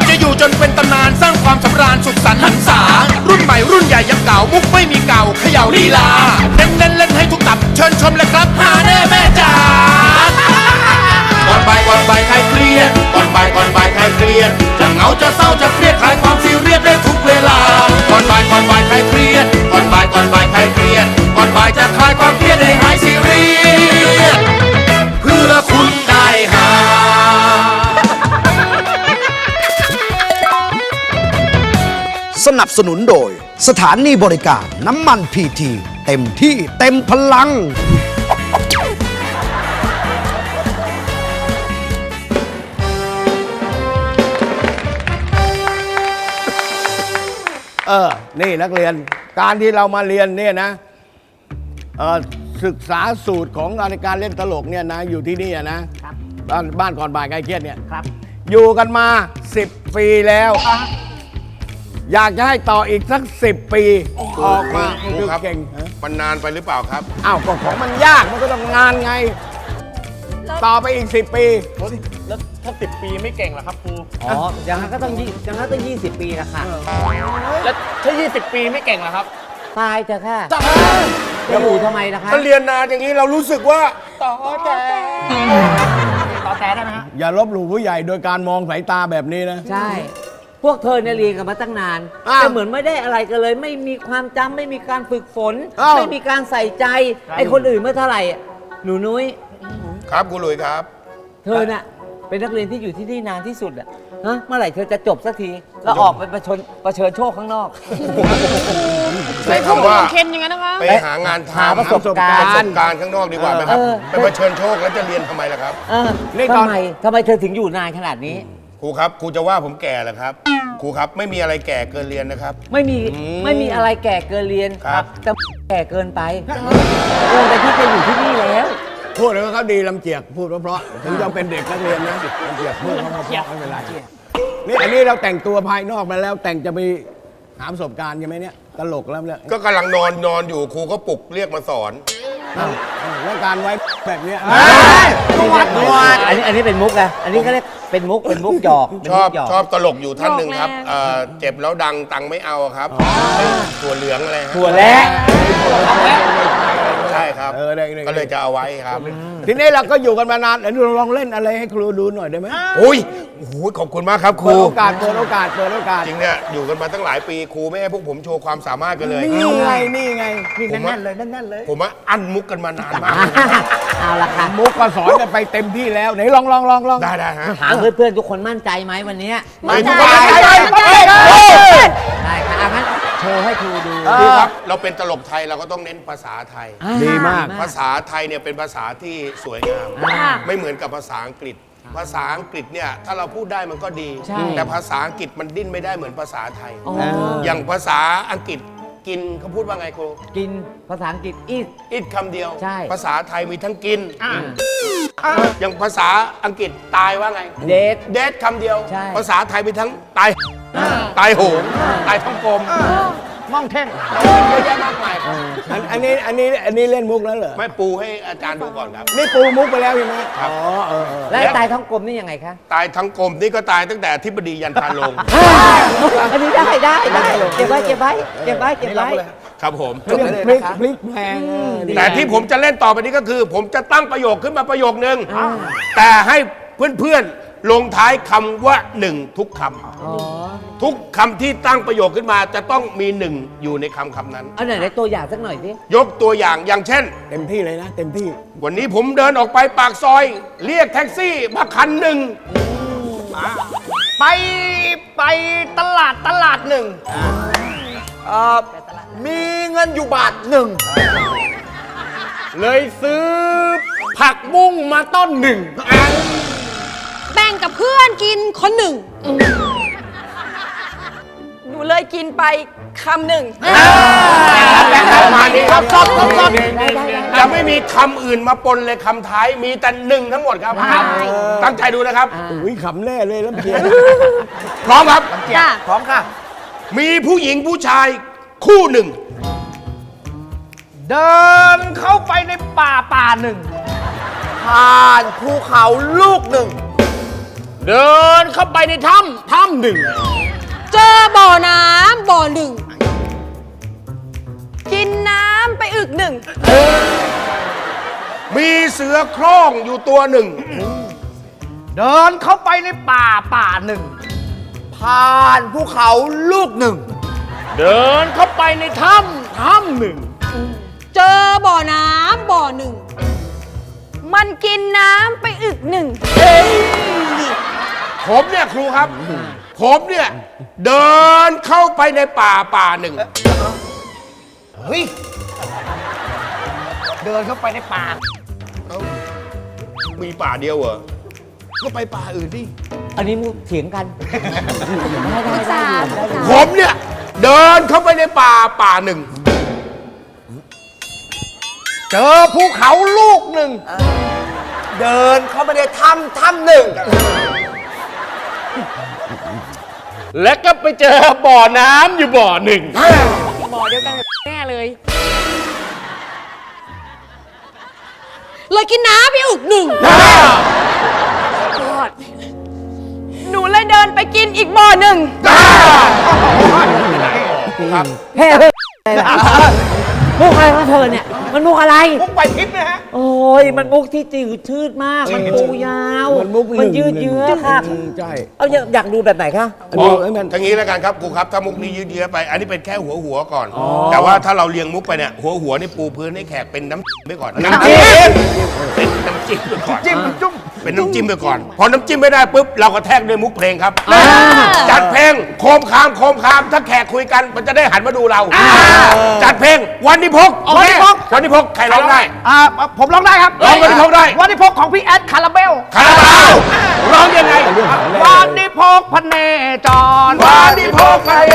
ะ อยู่จนเป็นตำนานสร้างความสำราญสุขสันต์หันษา รุ่นใหม่รุ่นใหญ่ยังเก่ามุกไม่มีเก่าเขย่าลีลาเน้นเล่นเล่นให้ทุกตับ เชิญชมเลยครับฮาแน่แม่จ๋าก่อนบ่ายก่อนบ่ายใครเครียดก่อนบ่ายก่อนบ่ายใครเครียดจะเหงาจะเศร้าจะเครียด นับสนุนโดย สถานีบริการน้ำมันพีที เต็มที่เต็มพลัง เออ นี่นักเรียน การที่เรามาเรียนเนี่ยนะ เออศึกษาสูตรของการเล่นตลกเนี่ยนะ อยู่ที่นี่อะนะบ้านบ้านก่อนบ่ายใกล้เครียดเนี่ย ครับ อยู่กันมา 10 ปีแล้ว อยากจะให้ต่ออีกสัก10ปีออกมาครูครับเก่งฮะมันนานไปหรือเปล่าครับอ้าวก็ของมันยากมันก็ต้องงานไง ต่อไปอีก10ปีแล้วถ้าสิบปีไม่เก่งเหรอครับครูอ๋ออย่างนั้นก็ต้องยี่อย่างนั้นต้อง20ปีละค่ะแล้วถ้ายี่สิบปีไม่เก่งเหรอครับตายเถอะค่ะจะอยู่ทำไมล่ะคะถ้าเรียนนานอย่างนี้เรารู้สึกว่าต่อแต่ต่อแต่ได้ไหมฮะอย่าลบหลู่ผู้ใหญ่โดยการมองสายตาแบบนี้นะใช่ พวกเธอเนี่ยเรียนกันมาตั้งนานอ้าวแต่เหมือนไม่ได้อะไรกันเลย ไม่มีความจำไม่มีการฝึกฝน อ้าว ไม่มีการใส่ใจไอ้คนอื่นเมื่อเท่าไหร่อะหนูนุ้ย ครับครูหลุยครับ เธอน่ะเป็นนักเรียนที่อยู่ที่นี่นานที่สุดอะฮะเมื่อไหร่เธอจะจบสักทีแล้วออกไปประชนประเชิญโชคข้างนอก ใช้คำว่า เคนอย่างนั้นนะคะ ไปหางานทำหาประสบการณ์ประสบการณ์ข้างนอกดีกว่าไหมครับ เออ ไปเผชิญโชคแล้วจะเรียนทำไมล่ะครับ เออนี่ตอน ทำไมทำไมเธอถึงอยู่นานขนาดนี้ ครูครับครูจะว่าผมแก่เหรอครับครูครับไม่มีอะไรแก่เกินเรียนนะครับ ไม่มีอืมไม่มีอะไรแก่เกินเรียนครับ แต่แก่เกินไปเกินไปที่จะอยู่ที่นี่แล้ว พูดแล้วเขาดีลำเจียกพูดเพราะๆถึงจะเป็นเด็กนักเรียนนะลำเจียกพูดเพราะๆไม่เป็นไรนี่อันนี้เราแต่งตัวภายนอกมาแล้วแต่งจะไปหาประสบการณ์ใช่ไหมเนี่ยตลกแล้วเนี่ยก็กำลังนอนนอนอยู่ครูก็ปลุกเรียกมาสอน อ้าวแล้วการไว้แบบเนี้ยอันนี้อันนี้เป็นมุกอะอันนี้ก็เรียก เป็นมุกเป็นมุกหยอกเป็นชอบมุกหยอกชอบตลกอยู่ท่านหนึ่งครับบอกแล้ว เอ่อเจ็บแล้วดังตังค์ไม่เอาครับถั่วเหลืองอะไรฮะถั่วและใช่ ครับเออได้ได้ก็เลยจะเอาไว้ครับ ทีนี้เราก็อยู่กันมานานเดี๋ยวเราลองเล่นอะไรให้ครูดูหน่อยได้ไหมอุ้ยโอ้โหขอบคุณมากครับคเปิรูดโอกาสเปิดโอกาสเปิดโอกาสจริงเนี่ยอยู่กันมาตั้งหลายปีครูไม่ให้พวกผมโชว์ความสามารถกันเลยนี่ไงนี่ไงนี่ผมว่าแน่นๆเลยแน่นๆเลย ผมว่าอั้นมุกกันมานานมากเอาละค่ะมุกก็สอนกันไปเต็มที่แล้วไหนลองลองลองลองได้ได้ฮะถามเพื่อนๆทุกคนมั่นใจไหมวันเนี้ยไม่มั่ทุนกใจคนไม่ใช่ได้ค่ะอะงั้น โชว์ให้ครูดูครูครับเราเป็นตลกไทยเราก็ต้องเน้นภาษาไทยอ่ดีมากภาษาไทยเนี่ยเป็นภาษาที่สวยงามอ่าไม่เหมือนกับภาษาอังกฤษ ภาษาอังกฤษเนี่ยถ้าเราพูดได้มันก็ดีใช่แต่ภาษาอังกฤษมันดิ้นไม่ได้เหมือนภาษาไทยอ๋ออย่างภาษาอังกฤษกินเขาพูดว่าไงครูกินภาษาอังกฤษอีสอิดคำเดียว ใช่ ภาษาไทยมีทั้งกิน อย่างภาษาอังกฤษตายว่าไงเดทเดทคำเดียวใช่ภาษาไทยมีทั้งตาย ตายโหงตายท้องกลมมองเท่งเยอะแยะมากมายครับอันอันนี้อันนี้อันนี้เล่นมุกแล้วเหรอไม่ปูให้อาจารย์ดูก่อนครับ นี่ปูมุกไปแล้วใช่ไหมครับอ๋อเออเออและไอ้ตายท้องกลมนี่ยังไงคะ ตายทั้งกลมนี่ก็ตายตั้งแต่ทิบดียันพาลง อันนี้ได้ได้ได้เก็บไว้เก็บไว้เก็บไว้เก็บไว้ครับผมเขาเรียกพลิกพลิกแพงเออดีแต่ที่ผมจะเล่นต่อไปนี้ก็คือ ผมจะตั้งประโยคขึ้นมาประโยคนึงแต่ให้เพื่อนๆ ลงท้ายคำว่าหนึ่งทุกคำอ๋อทุกคำที่ตั้งประโยคขึ้นมาจะต้องมีหนึ่งอยู่ในคำคำนั้น เอาไหนไหนตัวอย่างสักหน่อยสิยกตัวอย่างอย่างเช่น เต็มที่เลยนะ เต็มที่ วันนี้ผมเดินออกไปปากซอย เรียกแท็กซี่มาคันหนึ่งไปไปตลาดตลาดหนึ่งเอ่อมีเงินอยู่บาทหนึ่ง เลยซื้อผักบุ้งมาต้นหนึ่งอันแบ่ งกับเพื่อนกินคนหนึ่งดเลยกินไปคำหนึ่ง ประมาณนี้ครับซอบซอบซอบจะไม่มีคำอื่นมาปนเลยคำท้ายมีแต่หนึ่งทั้งหมดครับ ตั้งใจดูนะครับ อุ้ยขำแน่เลยลำเจียกพร้อมครับ จ้ะ พร้อมค่ะ มีผู้หญิงผู้ชายคู่หนึ่ง เดินเข้าไปในป่าป่าหนึ่ง ผ่านภูเขาลูกหนึ่ง เดินเข้าไปในถ้ำถ้ำหนึ่งเจอบ่อน้ำบ่อหนึ่ง กินน้ำไปอึกหนึ่ง มีเสือโคร่งอยู่ตัวหนึ่ง เดินเข้าไปในป่าป่าหนึ่ง ผ่านภูเขาลูกหนึ่ง เดินเข้าไปในถ้ำถ้ำหนึ่ง เจอบ่อน้ำบ่อหนึ่ง มันกินน้ำไปอึกหนึ่ง ผมเนี่ยครูครับ ผมเนี่ย เดินเข้าไปในป่าป่าหนึ่ง เฮ้ย เดินเข้าไปในป่า มีป่าเดียวเหรอ ก็ไปป่าอื่นดิ อันนี้มึงเถียงกัน ได้ได้ได้อยู่ได้อยู่ผมเนี่ย เดินเข้าไปในป่าป่าหนึ่ง เจอภูเขาลูกหนึ่ง เดินเข้าไปในถ้ำถ้ำหนึ่ง และก็ไปเจอบ่อน้ำอยู่บ่อหนึ่ง บ่อเดียวกันแน่เลย เลยกินน้ำไปอึกหนึ่งหนูเลยเดินไปกินอีกบ่อหนึ่ง แพ้เฮ้ยอะไรล่ะ มุกอะไรของเธอเนี่ย มันมุกอะไร มุกไปทิพย์นะฮะ โอ้ยมันมุกที่จืดชืดมาก มันปูยาว มันมุกมันยืดเยื้อค่ะอืมใช่ เอาอยากอยากดูแบบไหนคะ อันนี้ไอ้มันทางนี้แล้วกันครับครูครับถ้ามุกนี้ยืดเยื้อไป อันนี้เป็นแค่หัวหัวๆก่อน แต่ว่าถ้าเราเรียงมุกไปเนี่ยหัวหัวๆนี่ปูพื้นให้แขกเป็นน้ำ ไปก่อนน้ำจิ้มเป็นน้ำจิ้มไปก่อน จิ้มจุ้ม เป็นน้ำจิ้มไปก่อน พอน้ำจิ้มไม่ได้ปุ๊บเราก็แทกด้วยมุกเพลงครับจัดเพลงโคมคามโคมคาม ถ้าแขกคุยกันมันจะได้หันมาดูเรา จัดเพลงวันนิพกวันนิพกวันนิพกใครร้องได้อ่าผมร้องได้ครับร้องวันนิพกได้วันนิพกของพี่แอดคาราเบลคาราบาวร้องยังไงวันนิพกพเนจรวันนิพกพเน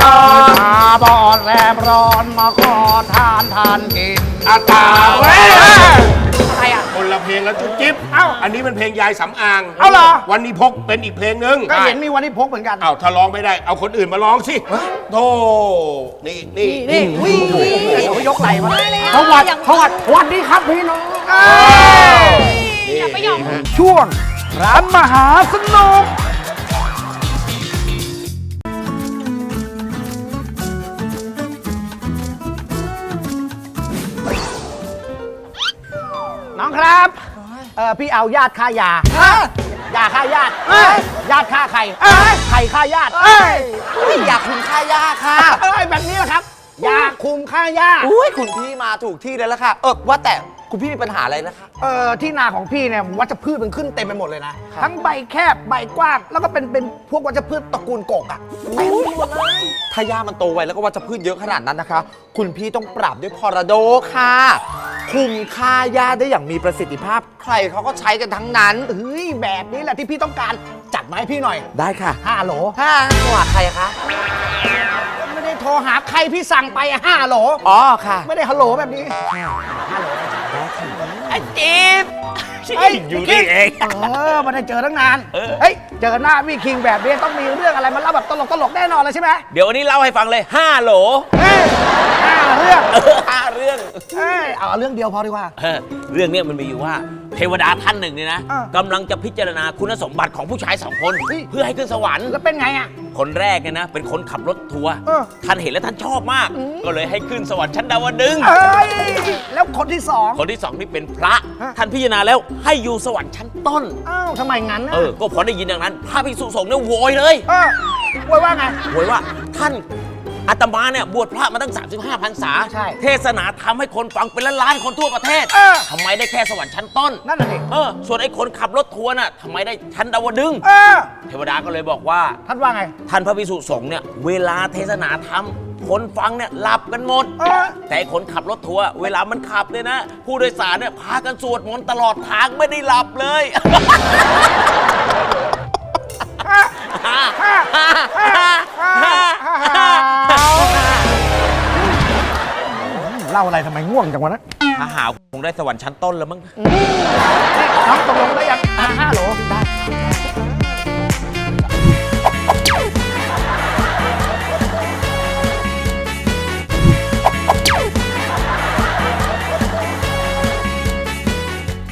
จรตาบอดแรมร้อนมาขอทานทานกินอาตาเว้ยอะไรอะคนละเพลงแล้วจุ๊บจิ๊บเอ้าอันนี้เป็นเพลงยายสำอางเอาเหรอ วันนี้พกเป็นอีกเพลงหนึ่งก็เห็นมีวันนิพกเหมือนกันเอาถ้าร้องไม่ได้ เอาคนอื่นมาร้องสิโธ่นี่นี่นี่วิ่งวิ่งเขายกไหล่มาสวัสดีสวัสดีสวัสดีครับพี่น้อง อย่าไปหยอกช่วงร้านมหาสนุก เออพี่เอาญาติฆ่ายายาฆ่าญาติญาติฆ่าใครใครฆ่าญาติอยากคุมฆ่ายาค่ะเอ้ยแบบนี้แหละครับยาคุมฆ่ายาอุ้ยคุณพี่มาถูกที่แล้วล่ะค่ะ เออว่าแต่ คุณพี่มีปัญหาอะไรนะคะเอ่อที่นาของพี่เนี่ยวัชพืชมันขึ้นเต็มไปหมดเลยนะ ทั้งใบแคบใบกว้าง แล้วก็เป็นเป็นพวกวัชพืชตระกูลกกอะเต็มไปหมดเลยถ้าหญ้ามันโตไวแล้วก็วัชพืชเยอะขนาดนั้นนะคะ คุณพี่ต้องปราบด้วยพอราโดค่ะ คุมค่าหญ้าได้อย่างมีประสิทธิภาพ ใครเขาก็ใช้กันทั้งนั้น เฮ้ยแบบนี้แหละที่พี่ต้องการจัดมาให้พี่หน่อยได้ค่ะห้าโหลถ้าหัวใครคะไม่ได้โทรหาใครพี่สั่งไปอะห้าโหลอ๋อค่ะ ไม่ได้ฮัลโหลแบบนี้ไอ้ จิ๊บเฮ้ยอยู่นี่เอง เออไมาได้เจอตั้งนาน เฮ้ย เจอหน้าพี่คิงแบบนี้ต้องมีเรื่องอะไรมาเล่าแบบตลกตลกๆแน่นอนเลยใช่ไหมเดี๋ยววันนี้เล่าให้ฟังเลย5โหลเฮ้ยห้าเรื่อง ห้าเรื่องเฮ้ยเอาเรื่องเดียวพอดีกว่า เออเรื่องเนี้ยมันมีอยู่ว่าเทวดาท่านหนึ่งเนี่ยนะอะกำลังจะพิจารณาคุณสมบัติของผู้ชายสองคน เฮ้ย เพื่อให้ขึ้นสวรรค์ แล้วเป็นไงอะ คนแรกเนี่ยนะ เป็นคนขับรถทัวร์เออ ท่านเห็นแล้วท่านชอบมาก ก็เลยให้ขึ้นสวรรค์ชั้นดาวดึงส์เอ้ยแล้วคนที่ สอง คนที่สองนี่เป็นพระ ฮะ ท่านพิจารณาแล้วให้อยู่สวรรค์ชั้นต้น อ้าวทำไมงั้นนะเออ ก็พอได้ยินอย่างนั้น พระภิกษุสงฆ์เนี่ยโวยเลยเออไว้ว่าไง โวยว่าท่านอาตมาเนี่ยบวชพระมาตั้ง 35พรรษา ใช่เทศนาทำให้คนฟังเป็นล้านๆคนทั่วประเทศเออ ทำไมได้แค่สวรรค์ชั้นต้น นั่นน่ะดิเออ ส่วนไอ้คนขับรถทัวร์น่ะทำไมได้ชั้นดาวดึงส์เออเทวดาก็เลยบอกว่า ท่านว่าไง ท่านพระภิกษุสงฆ์เนี่ยเวลาเทศนาธรรม คนฟังเนี่ยหลับกันหมด เออ แต่ไอ้คนขับรถทัวร์เวลามันขับเนี่ยนะ ผู้โดยสารเนี่ยพากันสวดมนต์ตลอดทางไม่ได้หลับเลยเเล่าอะไรทำไมง่วงจังวะนะถ้าหาวคงได้สวรรค์ชั้นต้นแล้วมั้ง น้องตกลงได้ยังอ่าห้าโหลได้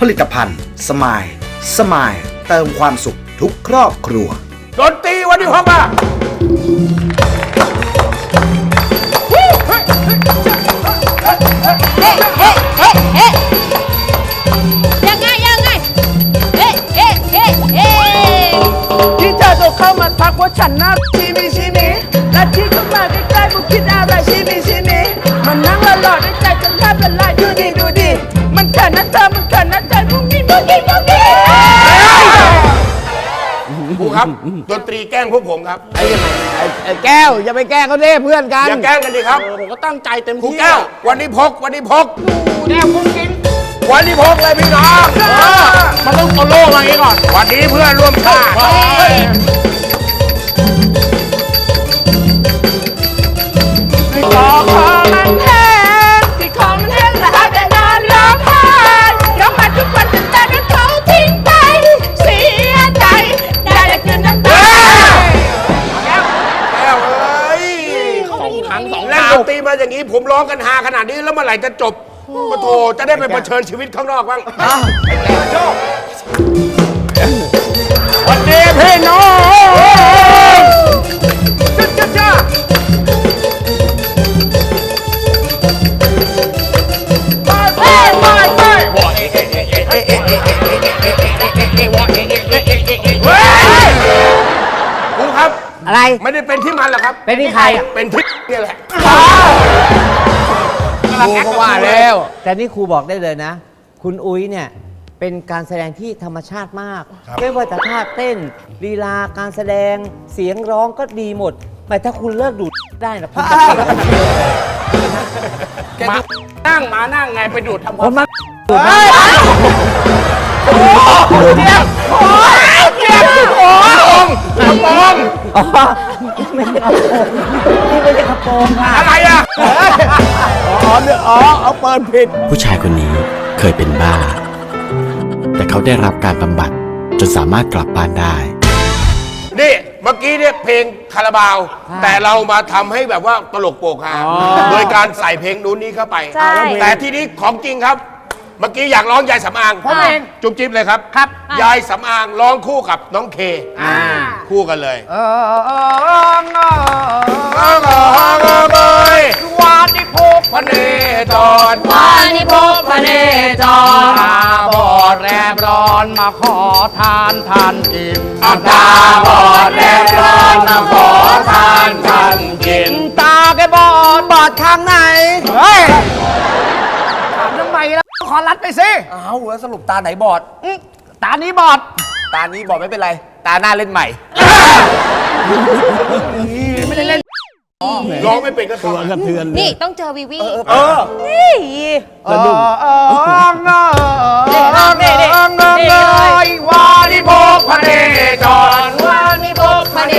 ผลิตภัณฑ์สมายสมายเติมความสุขทุกครอบครัว ดนตรีวันที่หกอะเฮ้เฮ้เฮ้เฮ้ยังไงยังไงเฮ้เฮ้เฮ้เฮ้ที่เธอจะเข้ามาทักว่าฉันน่าชิมิชิมิและที่เข้ามาใกล้ๆกูคิดอะไรชิมิชิมิมันนั่งละหลอดในใจจนแทบละลายดูดิดูดิมันเขินนะเธอ ครูครับดนตรีแกล้งพวกผมครับไอ้ไอ้ไอ้แก้ว อย่าไปแกล้งเขาเด้เพื่อนกันอย่าแกล้งกันดิครับผมก็ตั้งใจเต็มครูที่แก้ว วันนี้พก วันนี้พก แก้วกุ้งกินวันนี้พกเลยพี่น้องมันต้องโซโล่มาอย่างนี้ก่อนวันนี้เพื่อนร่วมชาติ ร้องกันฮาขนาดนี้แล้วเมื่อไหร่จะจบปะโถจะได้ไปเผชิญชีวิตข้างนอกบ้างวันนี้พี่น้องจุดจุดจ้าไปไปไปไปครูครับ อะไร ไม่ได้เป็นที่มันหรอกครับ เป็นที่ใคร เป็นที่นี่แหละ ครูก็ว่าแล้ว แต่นี่ครูบอกได้เลยนะ คุณอุ้ยเนี่ยเป็นการแสดงที่ธรรมชาติมากไม่ว่าจะท่าเต้นลีลาการแสดงเสียงร้องก็ดีหมดแต่ถ้าคุณเลิกดูดได้นะคุณจะเก่งมานั่งมานั่งไงไปดูดทำคนมาดูดมาอ๋อไม่ใช่กระโปรงนี่ไม่ใช่กระโปรงค่ะอะไรอะ อ๋อเนี่ยอ๋อเอาเปิดผิด ผู้ชายคนนี้เคยเป็นบ้า แต่เขาได้รับการบำบัดจนสามารถกลับบ้านได้ นี่เมื่อกี้เนี่ยเพลงคาราบาว แต่เรามาทำให้แบบว่าตลกโปกฮาโดยการใส่เพลงนู้นนี้เข้าไป ใช่ แต่ที่นี้ของจริงครับ เมื่อกี้อยากร้องยายสำอางผมเองจุ๊บจิ๊บเลยครับครับ ยายสำอางร้องคู่กับน้องเคคู่กันเลย เออเออเออยวา นิพกพระเนจรวานิพกพระเนจรตาบอดแรบร้อนมาขอทานทานกินตาบอดแดดร้อนมาขอทานทันกิน ตาแกบอดบอดทางไหนเฮ้ยถามทำไมแล้วขอรัดไปสิอ้าวแล้วสรุปตาไหนบอด อื้อตานี้บอด ตานี้บอดไม่เป็นไร ตาหน้าเล่นใหม่ ร้องไม่เป็นก็ตัวทำกระเทือนนี่ต้องเจอวีวีเออนี่เออเออเออเออเออนี่นี่นี่นี่เลยวานิพกพระเนจรวานิพกพระเน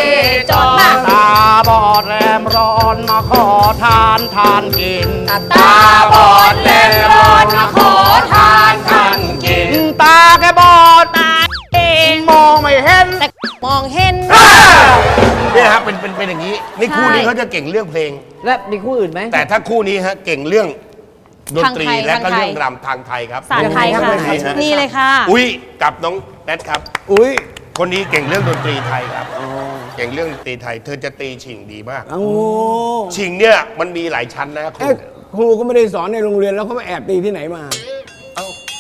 จรมาตาบอดแรมร้อนมาขอทานทานกิน ตาบอดแลมร้อนมาขอทานทันกิน ตาแกบอดตาเองมองไม่เห็น แต่มองเห็น เนี่ยฮะเป็นเป็นเป็นอย่างนี้ นี่คู่นี้เขาจะเก่งเรื่องเพลง และมีคู่อื่นไหม แต่ถ้าคู่นี้ฮะเก่งเรื่องดนตรีทางไทยและก็ทางไทย เรื่องรำทางไทยครับสารไทยค่ะนี่ฮะนี่เลยค่ะ อุ้ยกับน้องแนทครับ อุ้ยคนนี้เก่งเรื่องดนตรีไทยครับเก่งเรื่องดนตรีไทย เธอจะตีชิงดีมากโอ้ชิงเนี่ยมันมีหลายชั้นนะครูเอ๊ะครูก็ไม่ได้สอนในโรงเรียนแล้วเขาไปแอบตีที่ไหนมา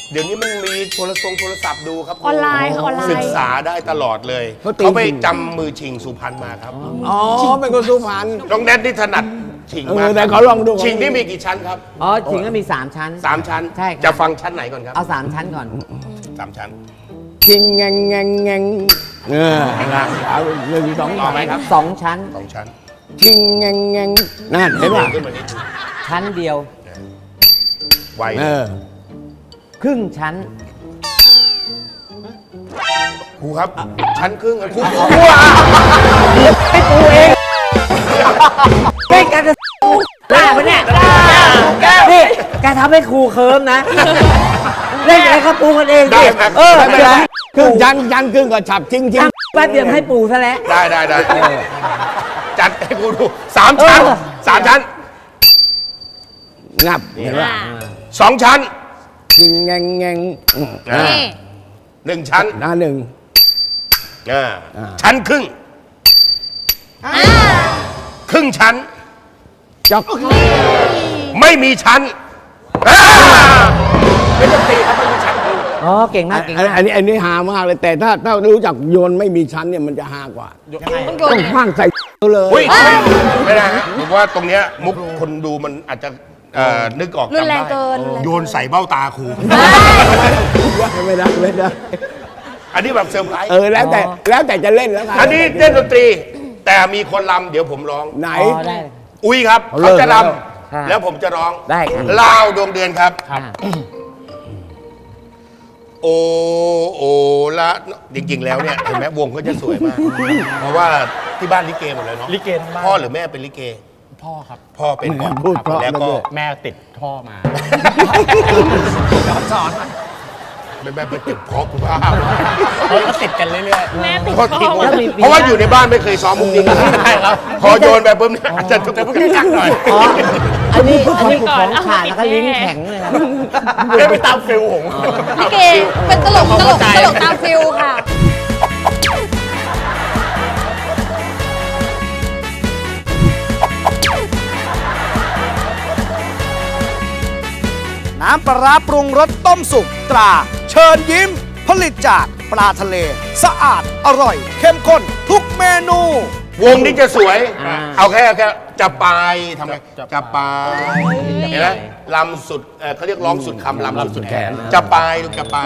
เอ้าเดี๋ยวนี้มันมีโทรศัพท์โทรศัพท์ดูครับครูออนไลน์ค่ะออนไลน์ ศึกษาได้ตลอดเลย เขาตี เขาไปชิงจำมือชิงสุพรรณมาครับอ๋อ เป็นคนสุพรรณ น้องแนทนี่ถนัดชิงเอมาอกแต่ขอลองดู ชิงนี่มีกี่ชั้นครับอ๋อจริงก็มี 3 ชั้น สามชั้นใช่ครับ จะฟังชั้นไหนก่อนครับเอา 3 ชั้นก่อน สามชั้นชิงแงงแงงแงงเออเอาหนึ่งสองต่อไหมครับ2 ชั้น สองชั้นชิงแงงแงงนั่นเห็นป่ะขึ้นมานิดนึงชั้นเดียวไวเออ ครึ่งชั้น ครูครับ ชั้นครึ่งอะครูให้ปูเองเฮ้ยแกจะกูกล้าปะเนี่ยนี่แกทำให้ครูเคิร์มนะ เล่นอะไรก็ปูกันเองได้สิครับเออไม่เป็นเดี๋ยวไรครึ่งชั้นชั้นครึ่งก็ฉับจริงจริงตั้งแป๊บเดียวให้ปูซะแล้ว ได้ได้ได้จัดให้ครูดูสามชั้นเออสามชั้นงับเห็นไหมสองชั้นจ ริงแงงแงงอืมอ่าหนึ่งชั้นหน้าหนึ่ง อ่าอ่า ชั้นครึ่ง ครึ่งชั้น จอกไม่มีชั้นอ่าเป็นดนตรีครับไม่มีชั้นครูอ๋อเก่งมากเก่งอันมากอันนี้อันนี้หามากเลยแต่ถ้าถ้ารู้จักโยนไม่มีชั้นเนี่ยมันจะหากว่าต้องโยต้นองยังไงคว้างใส่เลย อุ้ยไม่ได้ฮะผมว่าตรงเนี้ยมุกคนดูมันอาจจะ เอ่อนึกออกรุนแรงจำได้เกินรุนแรง โยนใส่เบ้าตาครู ไม่ได้ไม่ได้อันนี้แบบเซอร์ไพรส์เออแล้วแต่แล้วแต่จะเล่นแล้วกันอันนี้เล่นดนตรี แต่มีคนรำเดี๋ยวผมร้อง ไหน อ๋อได้ อุ้ยครับเอาเลิเขากจะรแล้วค่ะำแล้วผมจะร้องได้ครับ ลาวดวงเดือนครับอ่าโอโอละจริง ๆ แล้วเนี่ยเห็นไหมวงก็จะสวยมาก เพราะว่าที่บ้านลิเกหมดเลยเนาะลิเกทั้งบ้าน พ่อหรือแม่เป็นลิเก พ่อครับพ่อเป็นก่อนพูดเพราะแล้วก็ด้วย แม่ติดท่อมาแม่แม่เป็นติดเพราะคุณพ่อเขาก็ติดกันเรื่อยแม่ติดเพราะทิ้งพ่อแล้วมีปีเพราะว่าอยู่ในบ้านไม่เคยซ้อมมุกนี้กันใช่ครับ พอโยนไปปุ๊บเนี่ยอาจจะทุกข์ยากหน่อยอ๋ออันนี้อันนี้ของขาดแล้วก็ลิ้นแข็งเลยครับๆไปตามฟิลผมลิเกเป็นตลกตลกตลกตามฟิลค่ะำปลาร้าปรุงรสต้มสุกตรา เชิญยิ้ม ผลิตจากปลาทะเล สะอาดอร่อย เข้มข้นทุกเมนู วงนี้จะสวย อ่า เอาแค่แค่จะไปทำไงจะไปเห็นไหมลำสุดเอ่อเขาเรียกร้องสุดคำลำสุดแขน จะไปลูกจะไป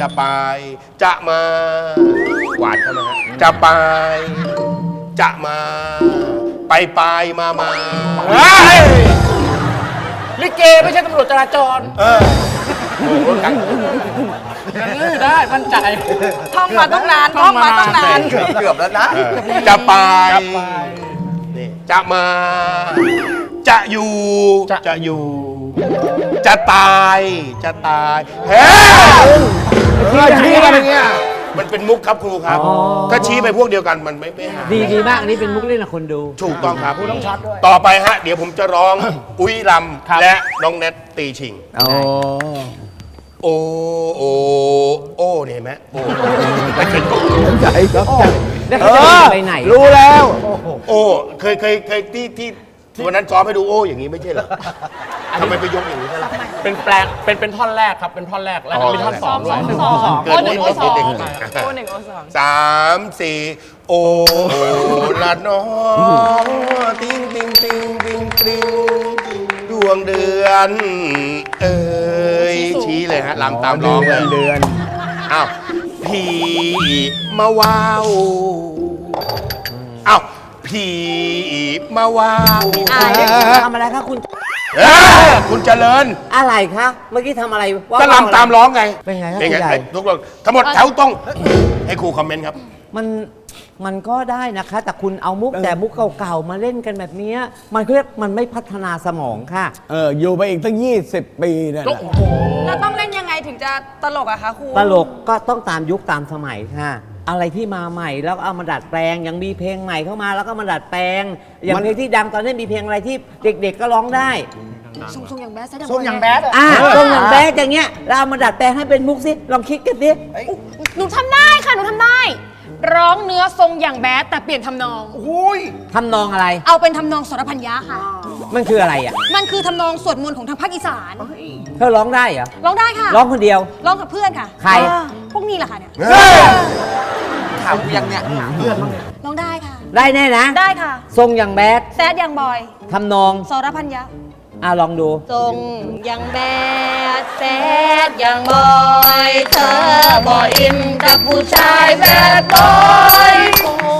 จะไป จะมาหวานเข้ามาฮะจะไป จะมา ไปไปมามาเฮ้ย ลิเกไม่ใช่ตำรวจจราจรเออโอ้โหกันได้มั่นใจ ท่องมาต้องนานท่องมาต้องนาน เกือบแล้วนะเออจะไปนี่จะมา จะอยู่ จะอยู่ จะตาย จะตาย เฮ้ยเฮ้ยชี้กันอย่างเงี้ย มันเป็นมุกครับครูครับ ถ้าชี้ไปพวกเดียวกันมันไม่ไม่หาดีดีมากอันนี้เป็นมุกเล่นกับคนดู ถูกต้องครับต่อไปฮะ เดี๋ยวผมจะร้อง อุ้ยลำและน้องเน็ตตีชิงอ๋อโอโอโอ้เนี่ยเห็นไหมโอ้ไม่เคยตกใจครับแล้วเขาจะหนีไปไหนรู้แล้วโอ้เคยเคยเคยที่ที่ที่วันนั้นซ้อมให้ดูโอ้อย่างนี้ไม่ใช่เหรอทำไมไปยกอย่างนี้ล่ะ เป็นแปลงเป็นเป็นท่อนแรกครับ เป็นท่อนแรก แล้วก็มีท่อนสองด้วยเกิดนิดนิดนิดนิดสามสี่โอ้ละน้องติ้งติ้งติ้งติ้งติ้งดวงเดือน เอ้ยชี้เลยฮะลำตามร้องเลยเดือนอ้าวพี่มาว้าวอ้าวพี่มาว้าวทำอะไรคะคุณ เอ้ยคุณเจริญอะไรคะ เมื่อกี้ทำอะไรว่ก็ลำตามร้องไงเป็นไงครับเป็นไงคุณใหญ่ให้ทุกคนทั้งหมดแถวต้องให้ครูคอมเมนต์ครับ มันมันก็ได้นะคะ แต่คุณเอามุกแต่มุกเก่าๆมาเล่นกันแบบเนี้ยมันก็เรียกมันไม่พัฒนาสมองค่ะ เอออยู่ไปอีกตั้งยี่สิบปีเนี่ยนะแล้วต้องเล่นยังไงถึงจะตลกอะคะครู ตลกก็ต้องตามยุคตามสมัยค่ะ อะไรที่มาใหม่แล้วก็เอามาดัดแปลงยังมีเพลงใหม่เข้ามาแล้วก็มาดัดแปลง อย่างมันเพลงที่ดังตอนนี้มีเพลงอะไรที่เด็ก ๆก็ร้องได้ทรงทรงอย่างแบดแซดส้มอย่างแบดอะอ่าตรงอย่างแบดอย่างเงี้ยเราเอามาดัดแปลงให้เป็นมุกสิลองคิดกันสิหนูทำได้ค่ะ หนูทำได้ ร้องเนื้อทรงอย่างแบดแต่เปลี่ยนทำนองทำนองอะไร เอาเป็นทำนองสรพัญญาค่ะ มันคืออะไรอะมันคือทำนองสวดมนต์ของทางภาคอีสาน เธอร้องได้เหรอร้องได้ค่ะ ร้องคนเดียว ร้องกับเพื่อนค่ะใคร พวกนี้แหละค่ะเนี่ยถามกูยังเนี่ยร้องได้ค่ะ ได้แน่นะ ได้ค่ะ ทรงอย่างแบดแซดอย่างบอยทำนองสรพัญญาอะลองดู ทรงอย่างแบดแซดอย่างบอยเธอบ่อินกับผู้ชายแบดบอย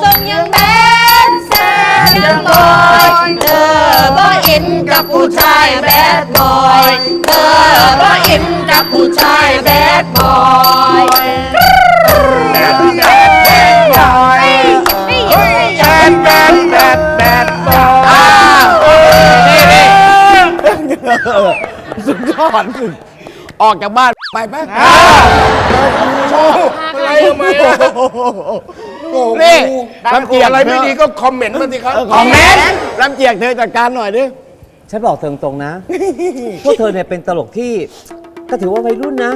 ทรงอย่างแบดแซดอย่างบอยเธอบ่อินกับผู้ชายแบดบอยเธอบ่อินกับผู้ชายแบดบอยแสุดยอดสุดออกจากบ้านไปไหมอะไรทำไมอะโอ้โหนี่ลำเกียอะไรไม่ดีก็คอมเมนต์มาสิครับคอมเมนต์ลำเจียกเธอจัดการหน่อยดิฉันบอกเธอตรงๆนะ พวกเธอเนี่ยเป็นตลกที่ ก็ถือว่าวัยรุ่นนะ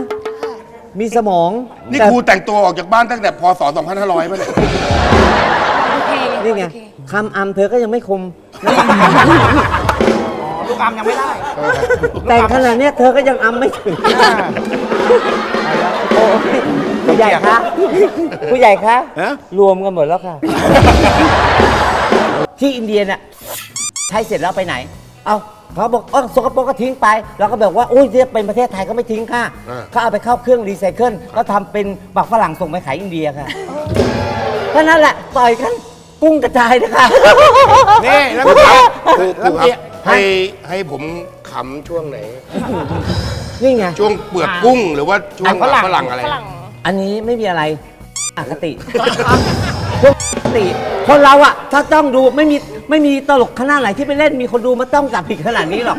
มีสมองนี่แต่ครูแต่งตัวออกจากบ้านตั้งแต่พศ 2500ป่ะเนี่ยนี่ไงคำอำเธอก็ยังไม่คม ลูกอามยังไม่ได้แต่งขนาดเนี้ยเธอก็ยังอำไม่ถึงโอ้ยผู้ใหญ่คะผู้ใหญ่คะฮะ รวมกันหมดแล้วค่ะ ที่อินเดียน่ะใช้เสร็จแล้วไปไหน เอาเขาบอกเออสกปรกก็ทิ้งไป เราก็แบบว่าโอ้ยเนี่ยเป็นประเทศไทยก็ไม่ทิ้งค่ะอ่า เขาเอาไปเข้าเครื่องรีไซเคิลก็ทำเป็นบักฝรั่งส่งไปขายอินเดียค่ะแค่นั้นแหละต่อยกันปุ้งกระจายนะคะ นี่ลำเจียกครูครูลำครัเจียบก ให้ให้ผมขำช่วงไหน นี่ไง ช่วงเปลือกกุ้งหรือว่าช่วงฝรั่งฝรั่งอะไรอันนี้ไม่มีอะไรอคติพวกอคติคนเราอะถ้าต้องดูไม่มีไม่มีตลกขนาดไหนที่ไปเล่นมีคนดูมาต้องจับผิดขนาดนี้หรอก